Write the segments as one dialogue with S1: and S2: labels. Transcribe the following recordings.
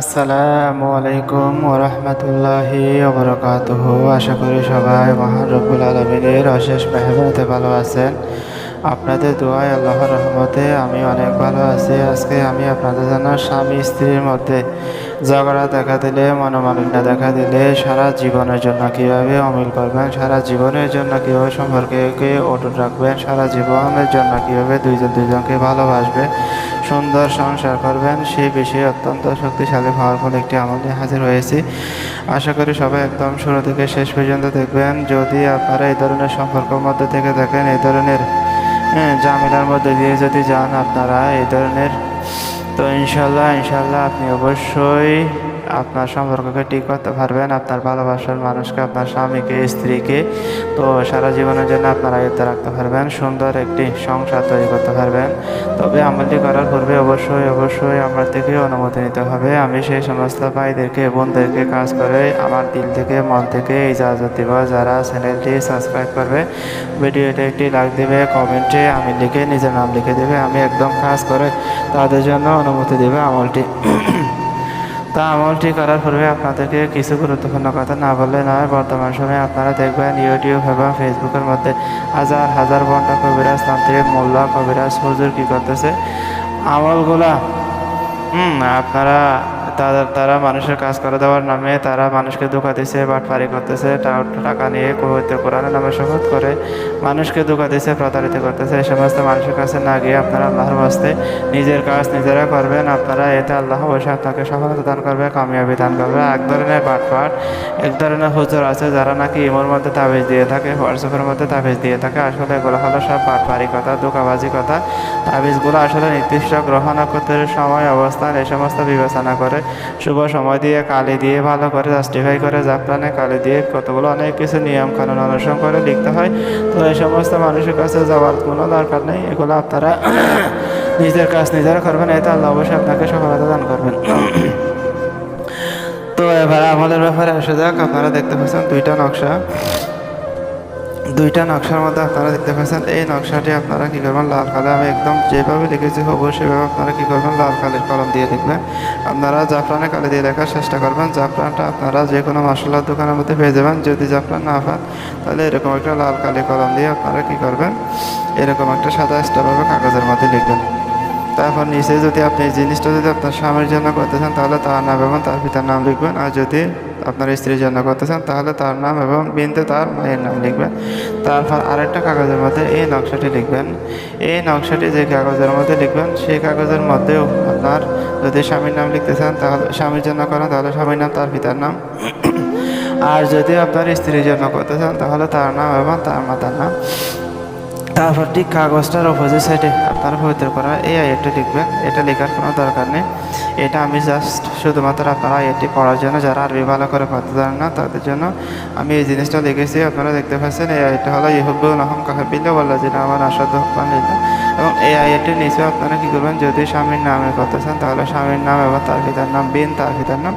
S1: আসসালামু আলাইকুম ওরহমতুল্লাহি ওবরকাতুহ। আশা করি সবাই মহান রবুল আলমিনের অশেষ মেহমতে ভালো আছেন। আপনাদের দোয়ায় আল্লাহর রহমতে আমি অনেক ভালো আছি। আজকে আমি আপনাদের জন্য স্বামী স্ত্রীর মধ্যে ঝগড়া দেখা দিলে, মনোমালিন্য দেখা দিলে সারা জীবনের জন্য কীভাবে অমিল করবেন, সারা জীবনের জন্য কীভাবে সম্পর্ককে অটুট রাখবেন, সারা জীবনের জন্য কীভাবে দুইজন দুইজনকে ভালোবাসবে সুন্দর সংসার করবেন সেই বিষয়ে অত্যন্ত শক্তিশালী হওয়ার পাওয়ারফুল একটি আমল হাজির হয়েছি। আশা করি সবাই একদম শুরু থেকে শেষ পর্যন্ত দেখবেন। যদি আপনারা এই ধরনের সম্পর্কের মধ্যে থেকে দেখেন এই ধরনের ঝামেলার মধ্যে দিয়ে যদি যান আপনারা এই ধরনের তো ইনশাল্লাহ ইনশাল্লাহ আপনি অবশ্যই আপনার সম্পর্ককে ঠিক করতে পারবেন, আপনার ভালোবাসার মানুষকে, আপনার স্বামীকে, স্ত্রীকে। তো সারা জীবনের জন্য আপনার আয়ত্তে রাখতে পারবেন, সুন্দর একটি সংসার তৈরি করতে পারবেন। তবে আমলটি করার পূর্বে অবশ্যই অবশ্যই আমার থেকে অনুমতি নিতে হবে। আমি সেই সমস্ত ভাইদেরকে, বোনদেরকে কাজ করে আমার দিল থেকে, মন থেকে ইজাজত দিব। যারা চ্যানেলটি সাবস্ক্রাইব করবে, ভিডিওতে একটি লাইক দেবে, কমেন্টে আমি লিখে, নিজের নাম লিখে দেবে। আমি একদম কাজ করে তাদের জন্য অনুমতি দেবে আমলটি। তা আমলটি করার পূর্বে আপনাদেরকে কিছু গুরুত্বপূর্ণ কথা না বললে নয়, বর্তমান সময়ে আপনারা দেখবেন ইউটিউব এবং ফেসবুকের মধ্যে হাজার হাজার ঘণ্টা কবিরাজ, তান্ত্রিক, মোল্লা, কবিরাজ, হুজুর কী করতেছে? আমলগুলা, হুম, আপনারা তারা মানুষের কাজ করে দেওয়ার নামে তারা মানুষকে ধোকা দিছে, বাটপারি করতেছে টাকা নিয়ে পবিত্র কোরআনের নামে শপথ করে মানুষকে ধোকা দিছে, প্রতারিত করতেছে। এই সমস্ত মানুষের কাছে না গিয়ে আপনারা আল্লাহর বাস্তে নিজের কাজ নিজেরা করবেন। আপনারা এতে আল্লাহ বসে আপনাকে সফলতা দান করবে, কামিয়াবি দান করবে। এক ধরনের বাটপাট, এক ধরনের হুজুর আছে যারা নাকি ইমোর মধ্যে তাবিজ দিয়ে থাকে, হোয়াটসঅ্যাপের মধ্যে তাবিজ দিয়ে থাকে। আসলে এগুলো হলো সব বাটপারি কথা, ধোকাবাজি কথা। তাবিজগুলো আসলে নির্দিষ্ট গ্রহ নক্ষত্রের সময় অবস্থান, এই সমস্ত বিবেচনা করে শুভ সময় দিয়ে, কালি দিয়ে, ভালো করে জাস্টিফাই করে জাফরানে কালি দিয়ে কতগুলো অনেক কিছু নিয়ম কানুন অনুসরণ করে লিখতে হয়। তো এই সমস্ত মানুষের কাছে যাওয়ার কোনো দরকার নেই, এগুলো আপনারা নিজের কাজ নিজেরা করবেন, এতে আল্লাহ অবশ্যই আপনাকে সফলতা দান করবেন। তো এবার আমাদের ব্যাপারে আসা যাক, আপনারা দেখতে পাচ্ছেন দুইটা নকশা। দুইটা নকশার মধ্যে আপনারা দেখতে পাচ্ছেন, এই নকশাটি আপনারা কী করবেন, লাল কালে আমি একদম যেভাবে লিখেছি, হব সেভাবে আপনারা কী করবেন, লাল কালির কলম দিয়ে লিখবেন। আপনারা জাফরানে কালি দিয়ে লেখার চেষ্টা করবেন। জাফরানটা আপনারা যে কোনো মশলার দোকানের মধ্যে পেয়ে যাবেন। যদি জাফরান না পান, তাহলে এরকম একটা লাল কালি কলম দিয়ে আপনারা কী করবেন? এরকম একটা সাদা স্টাফভাবে কাগজের মধ্যে লিখবেন। তারপর নিচে যদি আপনি এই জিনিসটা যদি আপনার স্বামীর জন্য করতে চান, তাহলে তার নাম এবং তার পিতার নাম লিখবেন। আর যদি আপনার স্ত্রীর জন্য করতে চান তাহলে তার নাম এবং বিনতে তার মায়ের নাম লিখবেন। তারপর আরেকটা কাগজের মধ্যে এই নকশাটি লিখবেন। এই নকশাটি যে কাগজের মধ্যে লিখবেন, সেই কাগজের মধ্যেও আপনার যদি স্বামীর নাম লিখতে চান, তাহলে স্বামীর জন্য করেন, তাহলে স্বামীর নাম, তার পিতার নাম। আর যদি আপনার স্ত্রীর জন্য করতে চান, তাহলে তার নাম এবং তার মাতার নাম। তারপর ঠিক কাগজটার অপোজিট সাইডে আপনারা পবিত্র করা এই আইএটি লিখবেন। এটা লেখার কোনো দরকার নেই। এটা আমি জাস্ট শুধুমাত্র আপনারা আইএটি পড়ার জন্য যারা আরবি ভালো করে পড়তে জানেন না তাদের জন্য আমি এই জিনিসটা লিখেছি। আপনারা দেখতে পাচ্ছেন এই আইএটি হলো ইহুব্বুল নহম কাহাবিল্লা বল্লা যেটা আমার আসাদ লিল্লা এবং এই আইএটির নিচেও আপনারা কী করবেন যদি স্বামীর নামে করতে চান তাহলে স্বামীর নাম এবং তার পিতার নাম বিন তার পিতার নাম।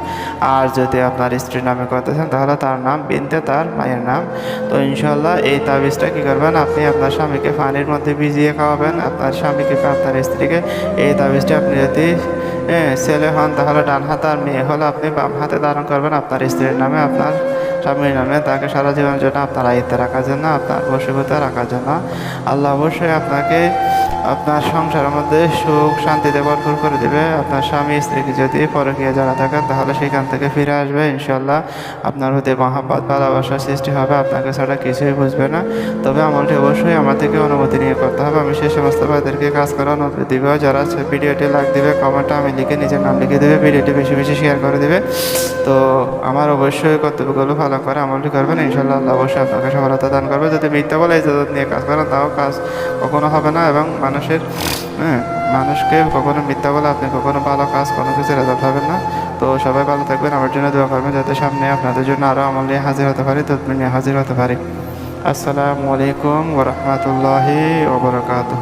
S1: আর যদি আপনার স্ত্রীর নামে করতে চান তাহলে তার নাম বিনতে তার মায়ের নাম। তো ইনশাল্লাহ এই তাবিজটা কী করবেন আপনি আপনার স্বামীকে পানির মধ্যে ভিজিয়ে খাওয়াবেন আপনার স্বামীকে আপনার স্ত্রীকে এই তাবিজটি আপনি যদি হ্যাঁ, ছেলে হন তাহলে ডান আর মেয়ে হলে আপনি বাম হাতে ধারণ করবেন আপনার স্ত্রীর নামে আপনার স্বামীর নামে তাকে সারা জীবনের জন্য আপনার আয়ত্তে রাখার জন্য, আপনার বসীভূতে রাখার জন্য। আল্লাহ অবশ্যই আপনাকে আপনার সংসারের মধ্যে সুখ, শান্তিতে ভরপুর করে দেবে। আপনার স্বামী স্ত্রীকে যদি পরকীয় জানা থাকেন, তাহলে সেখান থেকে ফিরে আসবে ইনশাল্লাহ আপনার হতে মহাব্বত ভালোবাসার সৃষ্টি হবে, আপনাকে ছাড়া কিছুই বুঝবে না। তবে আমলটি অবশ্যই আমার থেকে অনুমতি নিয়ে করতে হবে। আমি সেই সমস্ত ভাইদেরকে কাজ করার অনুমতি দিব। যারা ভিডিওটি লাইক দিবে কমেন্টে আমি লিখে নিজের নাম লিখে দেবে। ভিডিওটি বেশি বেশি শেয়ার করে দেবে। তো আমার অবশ্যই কর্তব্যগুলো ভালো করে আমলটি করবেন ইনশাল্লাহ আল্লাহ অবশ্যই আপনাকে সফলতা দান করবে। যদি মিথ্যা বলে ইজাজত নিয়ে কাজ করেন, তাও কাজ কখনো হবে না এবং মানুষের হ্যাঁ মানুষকে কখনো মিথ্যা বলে আপনি কখনো ভালো কাজ, কোনো কিছু রেজাল্ট পাবেন না। তো সবাই ভালো থাকবেন। আমার জন্য দোয়া করবেন যাতে সামনে আপনাদের জন্য আরও আমল নিয়ে হাজির হতে পারি তদবির নিয়ে হাজির হতে পারি। আসসালামু আলাইকুম ওরহমতুল্লাহি ওবরাকাতুহ